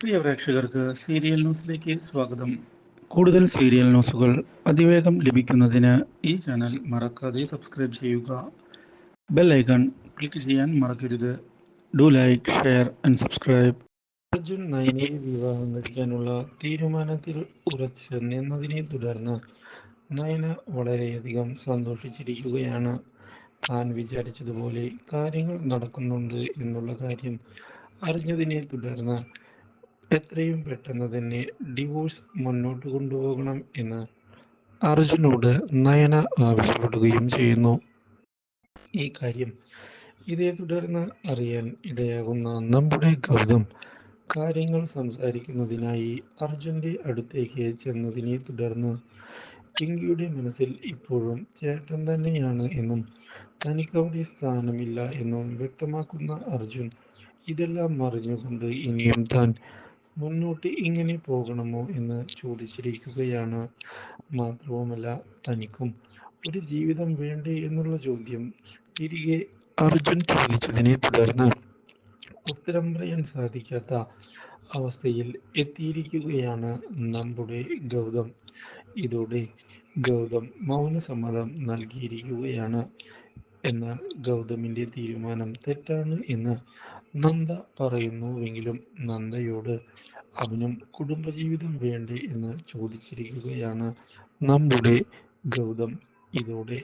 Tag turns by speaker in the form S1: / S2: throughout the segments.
S1: പ്രിയ പ്രേക്ഷകർക്ക് സീരിയൽ ന്യൂസിലേക്ക് സ്വാഗതം. കൂടുതൽ സീരിയൽ ന്യൂസുകൾ അതിവേഗം ലഭിക്കുന്നതിന് ഈ ചാനൽ മറക്കാതെ സബ്സ്ക്രൈബ് ചെയ്യുക. ബെൽ ഐക്കൺ ക്ലിക്ക് ചെയ്യാൻ മറക്കരുത്. Do like share and subscribe. Arjun നയനെ വിവാഹം കഴിക്കാനുള്ള തീരുമാനത്തിൽ ഉറച്ചു നിന്നതിനെ തുടർന്ന് നയന വളരെയധികം സന്തോഷിച്ചിരിക്കുകയാണ്. താൻ വിചാരിച്ചതുപോലെ കാര്യങ്ങൾ നടക്കുന്നുണ്ട് എന്നുള്ള കാര്യം അറിഞ്ഞതിനെ തുടർന്ന് എത്രയും പെട്ടെന്ന് തന്നെ ഡിവോഴ്സ് മുന്നോട്ട് കൊണ്ടുപോകണം എന്ന് അർജുനോട് നയന ആവശ്യപ്പെടുകയും ചെയ്യുന്നു. ഈ കാര്യം ഇതേ തുടർന്ന് അറിയാൻ ഇടയാകുന്ന നമ്മുടെ ഗൗതം കാര്യങ്ങൾ സംസാരിക്കുന്നതിനായി അർജുന്റെ അടുത്തേക്ക് ചെന്നതിനെ തുടർന്ന് പിങ്കിയുടെ മനസ്സിൽ ഇപ്പോഴും ചേട്ടൻ തന്നെയാണ് എന്നും തനിക്കവിടെ സ്ഥാനമില്ല എന്നും വ്യക്തമാക്കുന്ന അർജുൻ ഇതെല്ലാം അറിഞ്ഞുകൊണ്ട് ഇനിയും താൻ മുന്നോട്ട് ഇങ്ങനെ പോകണമോ എന്ന് ചോദിച്ചിരിക്കുകയാണ്. മാത്രവുമല്ല തനിക്കും ഒരു ജീവിതം വേണ്ടേ എന്നുള്ള ചോദ്യം തിരികെ അർജുൻ ചോദിച്ചതിനെ തുടർന്ന് ഉത്തരം പറയാൻ സാധിക്കാത്ത അവസ്ഥയിൽ എത്തിയിരിക്കുകയാണ് നമ്മുടെ ഗൗതം. ഇതോടെ ഗൗതം മൗനസമ്മതം നൽകിയിരിക്കുകയാണ്. എന്നാൽ ഗൗതമിന്റെ തീരുമാനം തെറ്റാണ് എന്ന് നന്ദ പറയുന്നുവെങ്കിലും നന്ദയോട് അവനും കുടുംബജീവിതം വേണ്ടേ എന്ന് ചോദിച്ചിരിക്കുകയാണ് നമ്മുടെ ഗൗതം. ഇതോടെ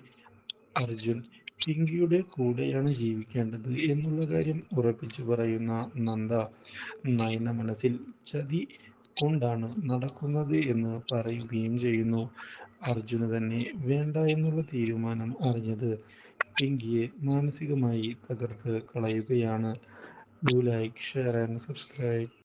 S1: അർജുൻ ചിങ്കിയുടെ കൂടെയാണ് ജീവിക്കേണ്ടത് എന്നുള്ള കാര്യം ഉറപ്പിച്ചു പറയുന്ന നന്ദ നയന മനസ്സിൽ ചതി കൊണ്ടാണ് നടക്കുന്നത് എന്ന് പറയുകയും ചെയ്യുന്നു. അർജുന് തന്നെ വേണ്ട എന്നുള്ള തീരുമാനം അറിഞ്ഞത് പിങ്കിയെ മാനസികമായി തകർത്ത് കളയുകയാണ്. Do like share and subscribe